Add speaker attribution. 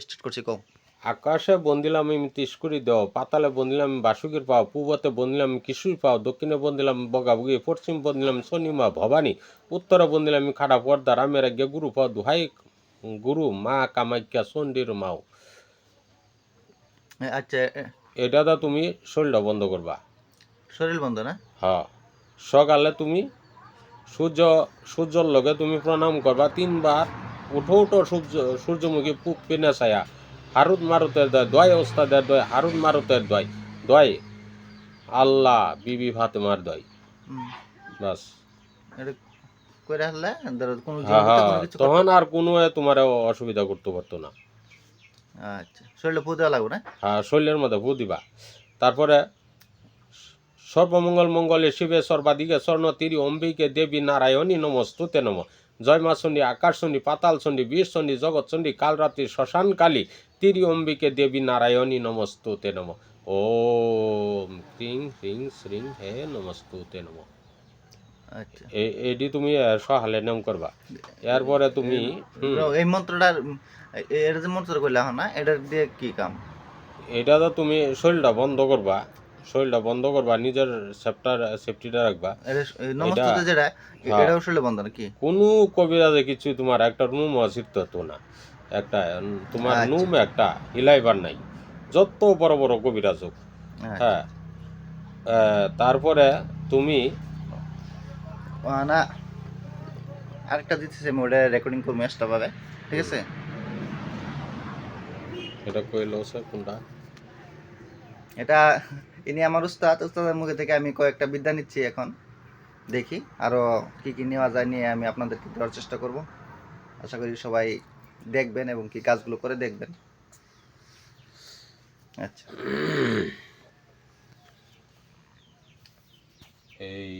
Speaker 1: Start করছি কও।
Speaker 2: আকাশে বন্দিলাম আমি তিস্কুরি দেও পাতালে বন্দিলাম বাসুকির পাও পূবতে বন্দিলাম কিশোর পাও দক্ষিণে বন্দিলাম বগাবগি পশ্চিম বন্দিলাম শনিমা ভবানী উত্তরে বন্দিলাম খাড়া পর্দা রামের আগে গুরু পাও দুহাই গুরু মা কামাখ্যা চণ্ডীর মাও।
Speaker 1: আচ্ছা
Speaker 2: এটা দা তুমি শরীরটা বন্ধ করবা।
Speaker 1: শরীর বন্ধ না?
Speaker 2: হ্যাঁ সকালে তুমি সূর্য সূর্যর লগে তুমি প্রণাম করবা তিনবার উঠো উঠো সূর্য সূর্যমুখী পুক পিনে ছায়া। হারুদ মারুতের দয় দয় ওস্তাদের দয় হারুদ মারুতের দয়। দয় আল্লাহ বিবি ফাতেমার দয়। বাস। তখন আর কোনো তোমার অসুবিধা করতে পারতো না।
Speaker 1: আচ্ছা শরীরে পু দেওয়া লাগবে না?
Speaker 2: হ্যাঁ শরীরের মধ্যে ভূ দিবা। তারপরে সর্বমঙ্গল মঙ্গলে শিবে সর্বাদিকে স্বর্ণ তিরি অম্বিকে দেবী নারায়ণী নমস্তুতে নম। জয় মা চণ্ডী আকাশ চণ্ডী পাতাল চণ্ডী বীর চণ্ডী জগৎ চণ্ডী কালরাত্রি শ্মশান কালী তিরি অম্বিকে দেবী নারায়ণী নমস্তুতে নম। ওম ক্রিং হ্রিং শ্রিং হে নমস্তুতে নম।
Speaker 1: আচ্ছা।
Speaker 2: এটি তুমি সহালে নাম করবা। এরপরে তুমি
Speaker 1: এই মন্ত্রটার এটা যে মন্ত্র কইলা হন না এটা দিয়ে কি কাম?
Speaker 2: এটা তো তুমি শরীরটা বন্ধ করবা। শরীরটা বন্ধ করবা নিজের সেফটার সেফটিটা রাখবা।
Speaker 1: যেটা
Speaker 2: হ্যাঁ।
Speaker 1: শরীরে বন্ধ নাকি?
Speaker 2: কোনো কবিরাজে কিছু তোমার একটা নুম অসিদ্ধ তো না। একটা তোমার
Speaker 1: আচ্ছা।
Speaker 2: নুম একটা হিলাইবার নাই। যত বড় বড় কবিরাজ হোক
Speaker 1: আচ্ছা।
Speaker 2: হ্যাঁ। তারপরে তুমি
Speaker 1: না আরেকটা দিতেছে আমি ওটা রেকর্ডিং করব এক্সট্রা ভাবে ঠিক আছে?
Speaker 2: এটা কইলো স্যার কোনটা?
Speaker 1: এটা ইনি আমার উস্তাদ, উস্তাদের মুখে থেকে আমি কয়েকটা বিদ্যা নিচ্ছি এখন। দেখি আরও কি কি নেওয়া যায় নিয়ে আমি আপনাদেরকে দেওয়ার চেষ্টা করব। আশা করি সবাই দেখবেন এবং কি কাজগুলো করে দেখবেন। আচ্ছা।
Speaker 2: এই